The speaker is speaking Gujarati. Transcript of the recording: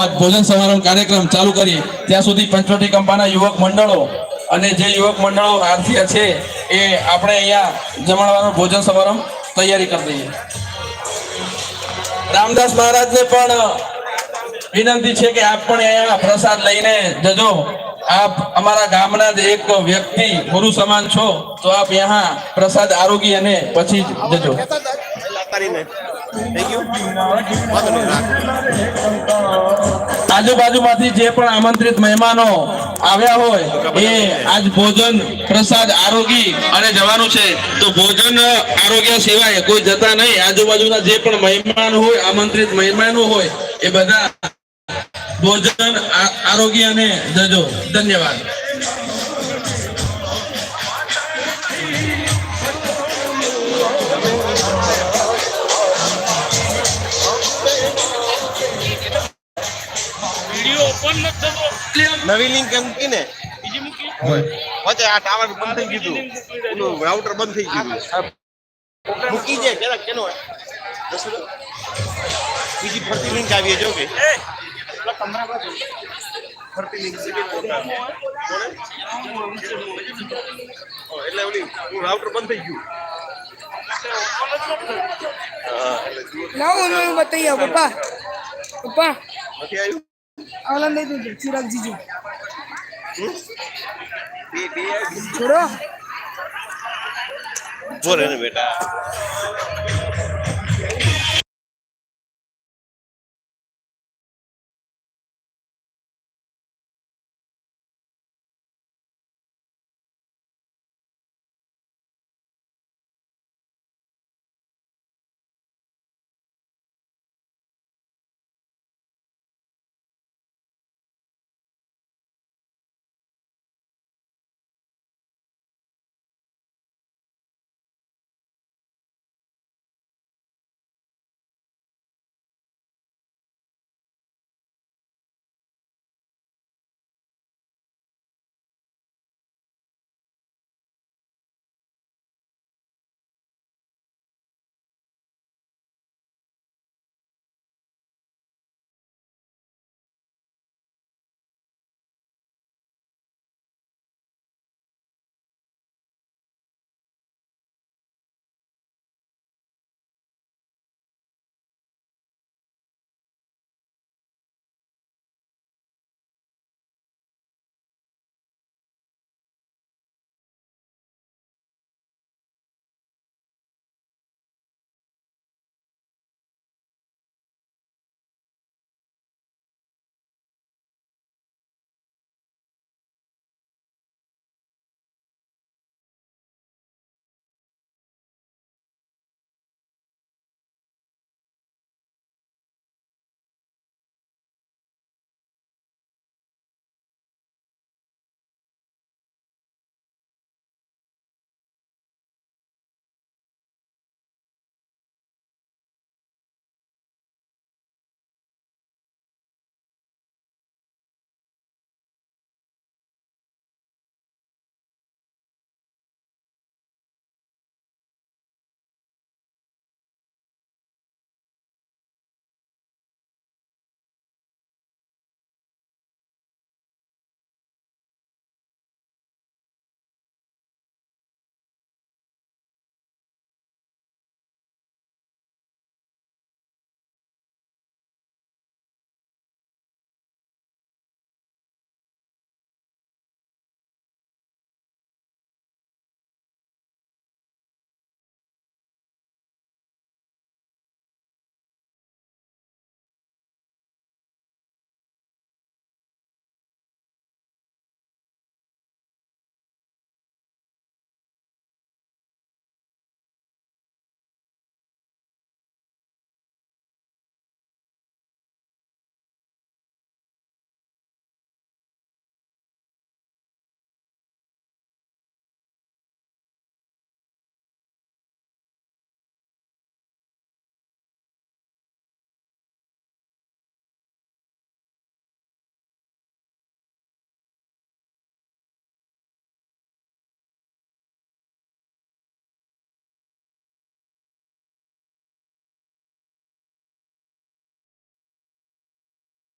આ ભોજન સમારોહ કાર્યક્રમ ચાલુ કરીએ ત્યાં સુધી પંચવટી કંપાના યુવક મંડળો અને જે યુવક મંડળો આરતીય છે એ આપણે અહીંયા જમાડવાનો ભોજન સમારંભ તૈયારી કરી દઈએ. રામદાસ મહારાજને પણ વિનંતી છે કે આપ પણ અહીંયા પ્રસાદ લઈને જજો. આપ અમારા ગામના જ એક વ્યક્તિ ગુરુ સમાન છો તો આપ અહીંયા પ્રસાદ આરોગી અને પછી જજો. આજુબાજુમાંથી જે પણ આમંત્રિત મહેમાનો આવ્યા હોય, એ આજ ભોજન પ્રસાદ આરોગી અને જવાનું છે. તો ભોજન આરોગ્ય સિવાય કોઈ જતા નહીં. આજુબાજુના જે પણ મહેમાન હોય, આમંત્રિત મહેમાનો હોય, એ બધા ભોજન આરોગ્ય અને જજો. ધન્યવાદ. નવી લિંક એમ મૂકી. ને વચ્ચે આ ટાવર બંધ થઈ ગયું હતું. રાઉટર બંધ થઈ ગયું મૂકી જાય પેલા કેનો બીજી ફરતી લિંક આવી જો કે ફરતી લિંક એટલે ઓલી રાઉટર બંધ થઈ ગયું. હા એટલે લાવો ને બતાવી પપ્પા. પપ્પા. નથી આવ્યું? આવલા દઈ દેજો ચિરાગ જીજુ બે બે આવી છોડો બોલે ને બેટા.